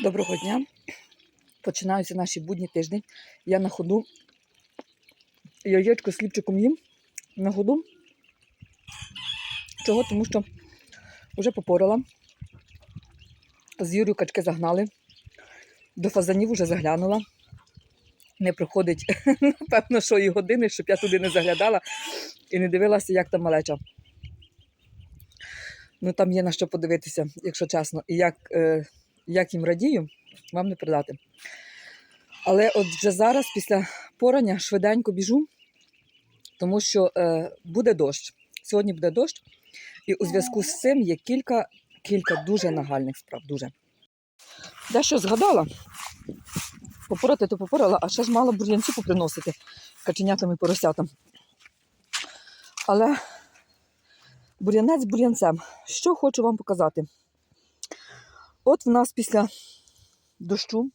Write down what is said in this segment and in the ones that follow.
Доброго дня. Починаються наші будні тиждень. Я на ходу яєчко з хлібчиком їм на ходу. Чого? Тому що вже попорала. З Юрію качки загнали. До фазанів вже заглянула. Не проходить, напевно, що і години, щоб я туди не заглядала і не дивилася, як там малеча. Ну там є на що подивитися, якщо чесно. І як, е, як їм радію, вам не передати. Але от вже зараз, після порання, швиденько біжу, тому що е, буде дощ. Сьогодні буде дощ, і у зв'язку з цим є кілька, кілька дуже нагальних справ. Дуже. Дещо згадала. Попорати то попорала, а ще ж мала бур'янцю поприносити каченятам і поросятам. Але бур'янець бур'янцем. Що хочу вам показати? От в нас після дощу.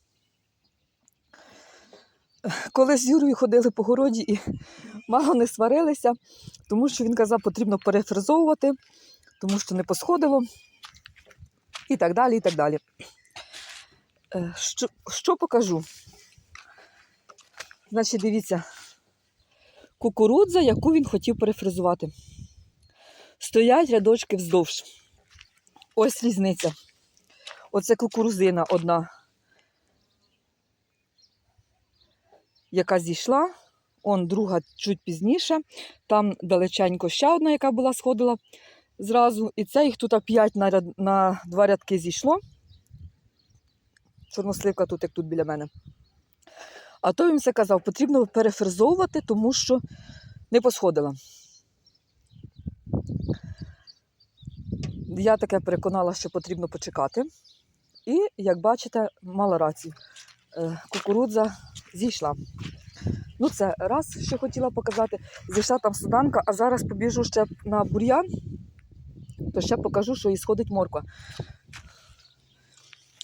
Коли з Юрою ходили по городі і мало не сварилися, тому що він казав, потрібно перефрезовувати, тому що не посходило. І так далі, і так далі. Е, Що, що покажу? Значить, дивіться, кукурудза, яку він хотів перефрезувати. Стоять рядочки вздовж. Ось різниця. Оце кукурузина одна, яка зійшла. Он друга чуть пізніше. Там далеченько ще одна, яка була сходила зразу. І це їх тут п'ять на, на два рядки зійшло. Чорносливка тут, як тут біля мене. А то він все казав, потрібно перефрезовувати, тому що не посходила. Я таке переконала, що потрібно почекати. І, як бачите, мала рацію. Е, Кукурудза зійшла. Ну, це раз, що хотіла показати. Зійшла там суданка, а зараз побіжу ще на бур'ян, то ще покажу, що і сходить морква.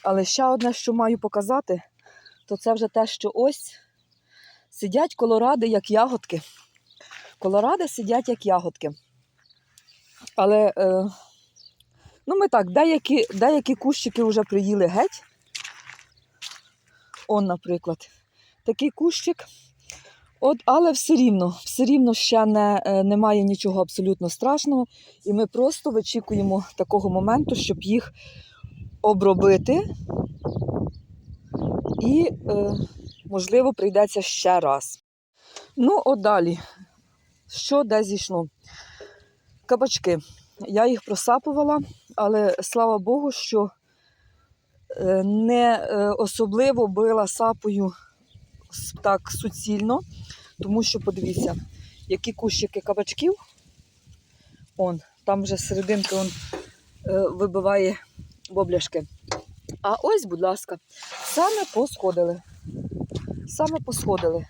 Але ще одне, що маю показати, то це вже те, що ось сидять колоради, як ягодки. Колоради сидять як ягодки. Але е, ну ми так, деякі, деякі кущики вже приїли геть. Он, наприклад, такий кущик. От, але все рівно, все рівно ще не, е, немає нічого абсолютно страшного. І ми просто вичікуємо такого моменту, щоб їх обробити. І, е, можливо, прийдеться ще раз. Ну, от далі. Що де зійшло? Кабачки. Я їх просапувала, але слава Богу, що е, не е, особливо била сапою так суцільно, тому що, подивіться, які кущики кабачків. Он, там вже серединки он, е, вибиває бобляшки. А ось, будь ласка, саме посходили. Саме посходили.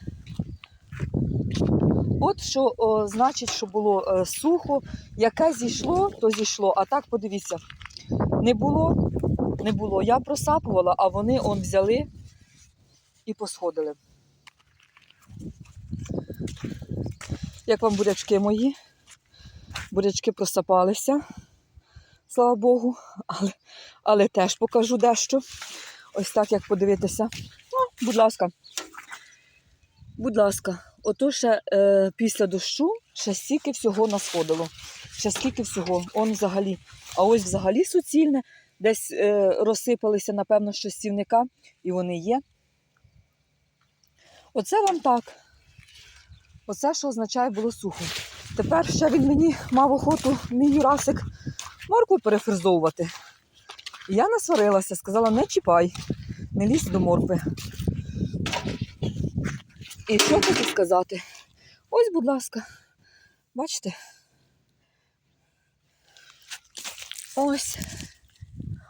От що о, значить, що було е, сухо, яке зійшло, то зійшло. А так подивіться, не було, не було. Я просапувала, а вони он взяли і посходили. Як вам бурячки мої? Бурячки просапалися, слава Богу, але, але теж покажу дещо. Ось так, як подивитися. Ну, будь ласка. Будь ласка, ото ще е, після дощу ще стільки всього насходило. Ще скільки всього, он взагалі. А ось взагалі суцільне, десь е, розсипалися, напевно, що сівника, і вони є. Оце вам так. Оце, що означає, було сухо. Тепер ще він мені мав охоту, мій Юрасик, моркву перефризовувати. Я насварилася, сказала, не чіпай, не лізь до моркви. І що хочу сказати? Ось, будь ласка, бачите? Ось.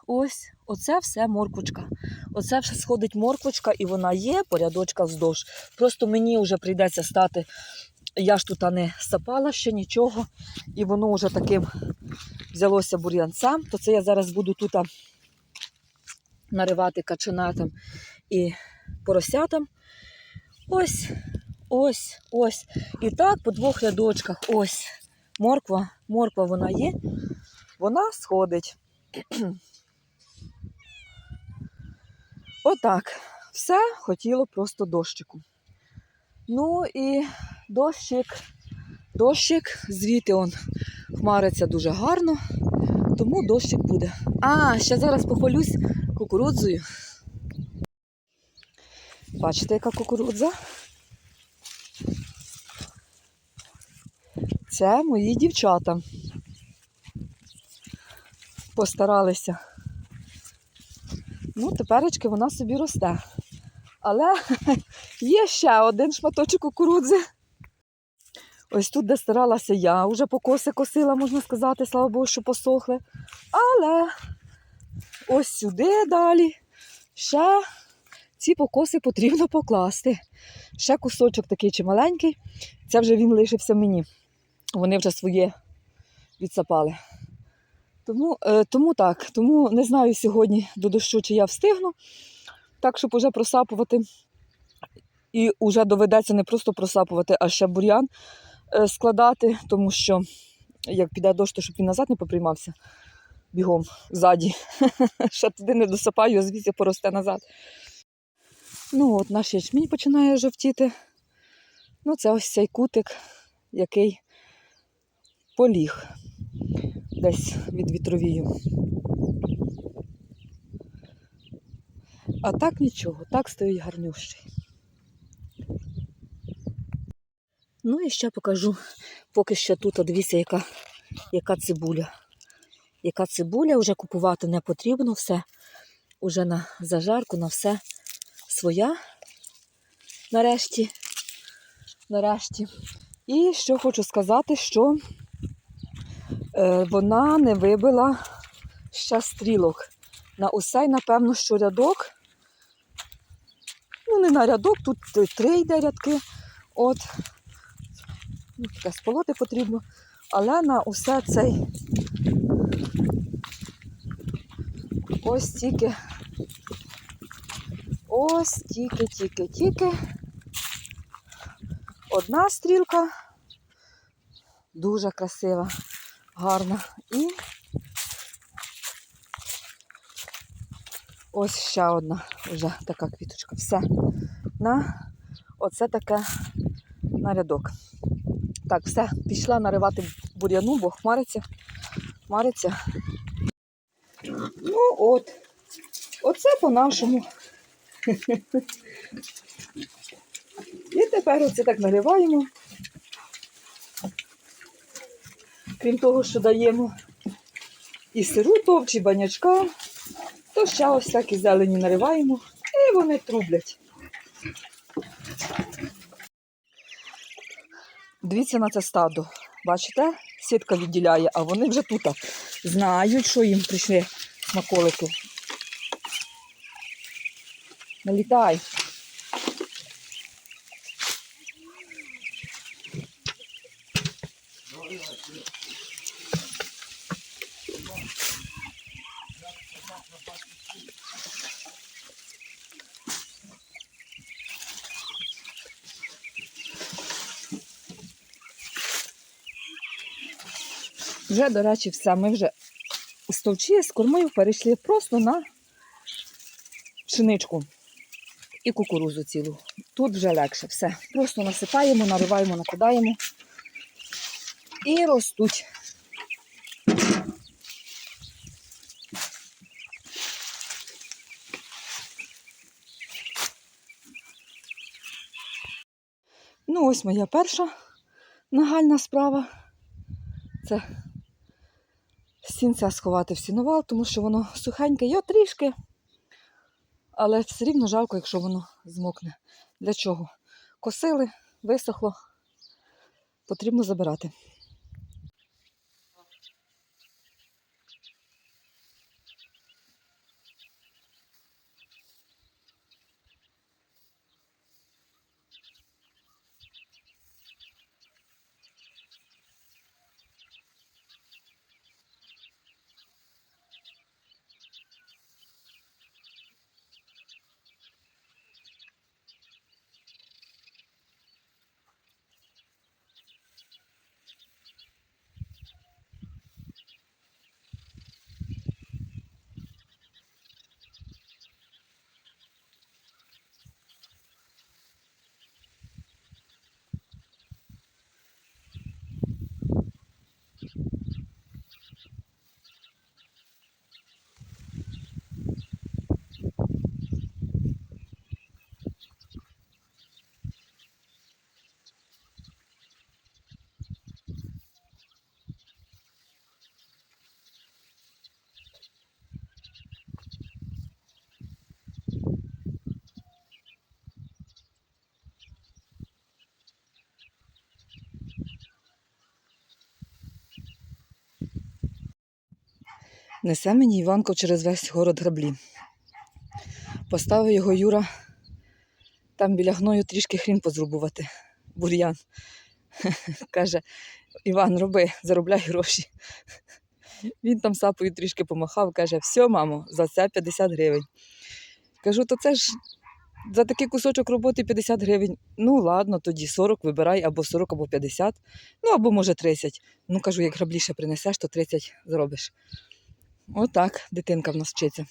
Ось, оце все морквочка. Оце все сходить морквочка, і вона є по рядочках вздовж. Просто мені вже прийдеться стати. Я ж тут не сапала ще нічого, і воно вже таким взялося бур'янцем. То це я зараз буду тут наривати качанатам і поросятам. Ось, ось, ось. І так по двох рядочках. Ось. Морква, морква вона є, вона сходить. Отак. Все хотіло просто дощику. Ну і дощик, дощик, звідти он хмариться дуже гарно, тому дощик буде. А, ще зараз похвалюсь кукурудзою. Бачите, яка кукурудза? Це мої дівчата. Постаралися. Ну, теперечки вона собі росте. Але є ще один шматочок кукурудзи. Ось тут, де старалася я, вже покоси косила, можна сказати, слава Богу, що посохли. Але ось сюди далі ще ці покоси потрібно покласти. Ще кусочок такий чималенький. Це вже він лишився мені. Вони вже своє відсапали. Тому, е, тому так, тому не знаю сьогодні до дощу, чи я встигну. Так, щоб уже просапувати. І вже доведеться не просто просапувати, а ще бур'ян е, складати, тому що як піде дощ, то щоб він назад не поприймався бігом ззаді. Ще туди не досапаю, а звідси поросте назад. Ну от наш ячмінь починає жовтіти. Ну, це ось цей кутик, який поліг десь від вітровію. А так нічого, так стоїть гарнющий. Ну і ще покажу, поки що тут, от дивіться, яка, яка цибуля. Яка цибуля, вже купувати не потрібно, все уже на зажарку, на все своя. Нарешті. Нарешті. І що хочу сказати, що е, вона не вибила ще стрілок. На усей, напевно, що рядок. Ну, не на рядок, тут три йде рядки. От. Ну, таке сполоти потрібно. Але на усе цей ось тільки. Ось тільки, тільки, тільки. Одна стрілка. Дуже красива, гарна. І ось ще одна вже така квіточка. Все. На оце таке на рядок. Так, все, пішла наривати бур'яну, бо хмариться. Хмариться. Ну от. Оце по-нашому. І тепер оце так наливаємо. Крім того, що даємо і сиру товчі, банячка, то ще ось всякі зелені нариваємо і вони трублять. Дивіться на це стадо. Бачите? Сітка відділяє, а вони вже тут знають, що їм прийшли смаколики. Налітай. Вже, до речі, все. Ми вже з з кормою перейшли просто на пшеничку і кукурузу цілу. Тут вже легше все. Просто насипаємо, нариваємо, накидаємо і ростуть. Ну, ось моя перша нагальна справа. Це сінця сховати в сіновал, тому що воно сухеньке, його трішки, але все рівно жалко, якщо воно змокне. Для чого? Косили, висохло, потрібно забирати. Несе мені Іванко через весь город граблі. Поставив його Юра там біля гною трішки хрін позрубувати. Бур'ян. Каже, Іван, роби, заробляй гроші. Він там сапою трішки помахав, каже, все, мамо, за це 50 гривень. Кажу, то це ж за такий кусочок роботи 50 гривень. Ну, ладно, тоді 40 вибирай, або 40, або 50, ну або може 30. Ну, кажу, як грабліше принесеш, то 30 зробиш. Отак дитинка в нас вчиться.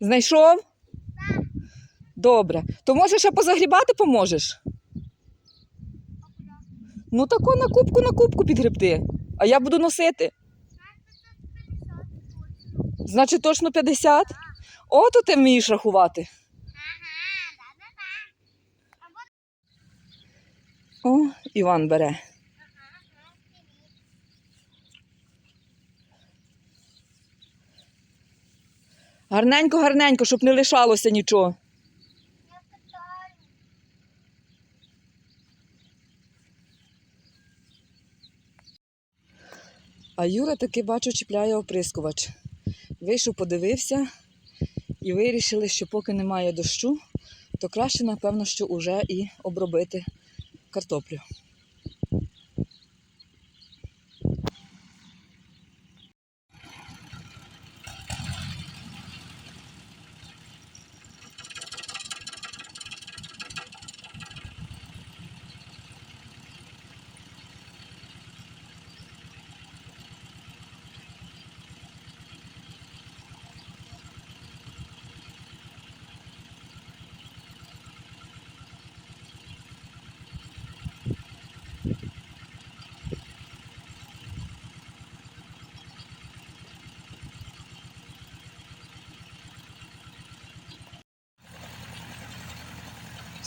Знайшов? Добре. То може ще позагрібати поможеш? Ну тако на кубку на кубку підгребти. А я буду носити. Значить, точно 50? Ото ти вмієш рахувати. О, Іван бере. Гарненько, гарненько, щоб не лишалося нічого. А Юра таки бачу, чіпляє оприскувач. Вийшов, подивився і вирішили, що поки немає дощу, то краще, напевно, що уже і обробити картоплю.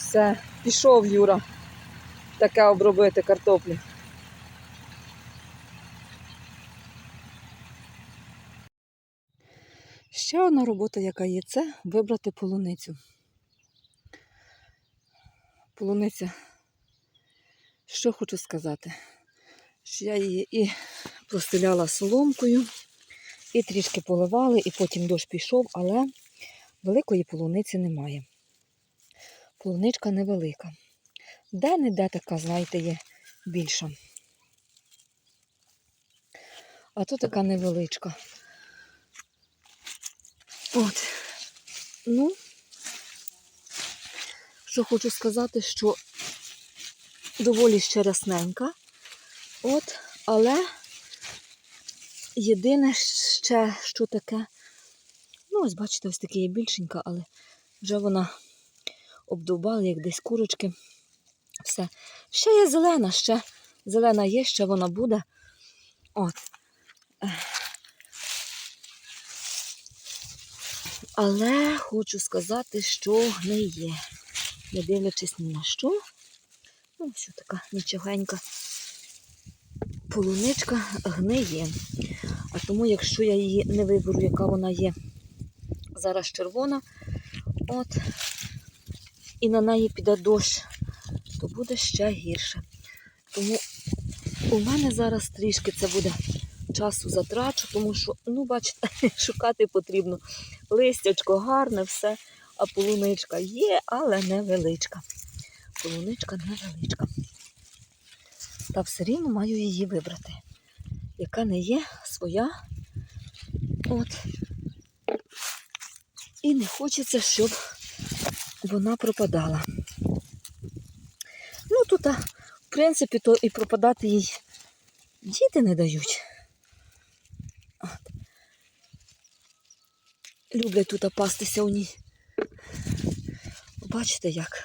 Все, пішов Юра таке обробити картоплю. Ще одна робота, яка є, це вибрати полуницю. Полуниця, що хочу сказати, що я її і простеляла соломкою, і трішки поливали, і потім дощ пішов, але великої полуниці немає. Полуничка невелика. Де-не-де така, знаєте, є більша. А то така невеличка. От. Ну, що хочу сказати, що доволі ще рясненька. От, але єдине ще, що таке, ну, ось бачите, ось таке є більшенька, але вже вона обдовбала, як десь курочки. Все. Ще є зелена, ще зелена є, ще вона буде. От. Але хочу сказати, що гниє. Не дивлячись ні на що. Ну, що така нічогенька полуничка гниє. А тому, якщо я її не виберу, яка вона є зараз червона, от, і на неї піде дощ, то буде ще гірше. Тому у мене зараз трішки це буде часу затрачу, тому що, ну, бачите, шукати потрібно. Листячко гарне, все, а полуничка є, але невеличка. Полуничка невеличка. Та все рівно маю її вибрати, яка не є своя. От. І не хочеться, щоб вона пропадала. Ну, тут, в принципі, то і пропадати їй діти не дають. От. Люблять тут пастися у ній. Бачите, як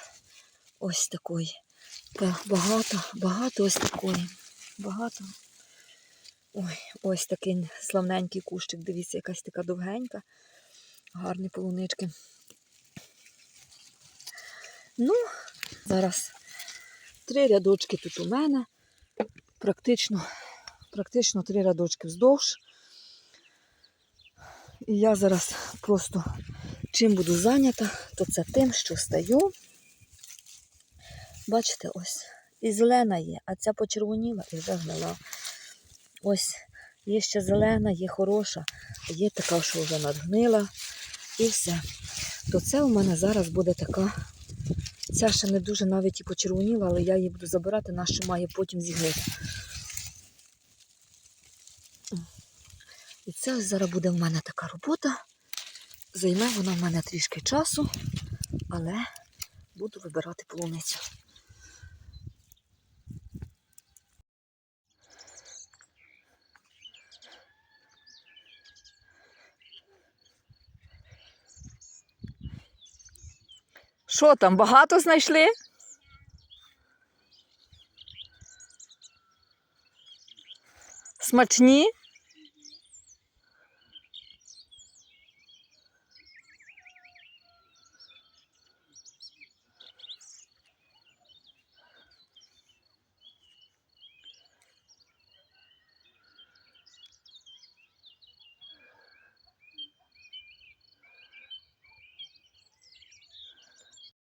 ось такої. Та багато, багато ось такої. Багато. Ой, ось такий славненький кущик. Дивіться, якась така довгенька. Гарні полунички. Ну, зараз три рядочки тут у мене. Практично, практично три рядочки вздовж. І я зараз просто чим буду зайнята, то це тим, що стаю. Бачите, ось. І зелена є, а ця почервоніла і вже гнила. Ось Є ще зелена, є хороша, є така, що вже надгнила. І все. То це у мене зараз буде така. Ця ще не дуже навіть і почервоніла, але я її буду забирати, на що має потім зігнити. І це зараз буде в мене така робота. Займе вона в мене трішки часу, але буду вибирати полуницю. Що там, багато знайшли? Смачні?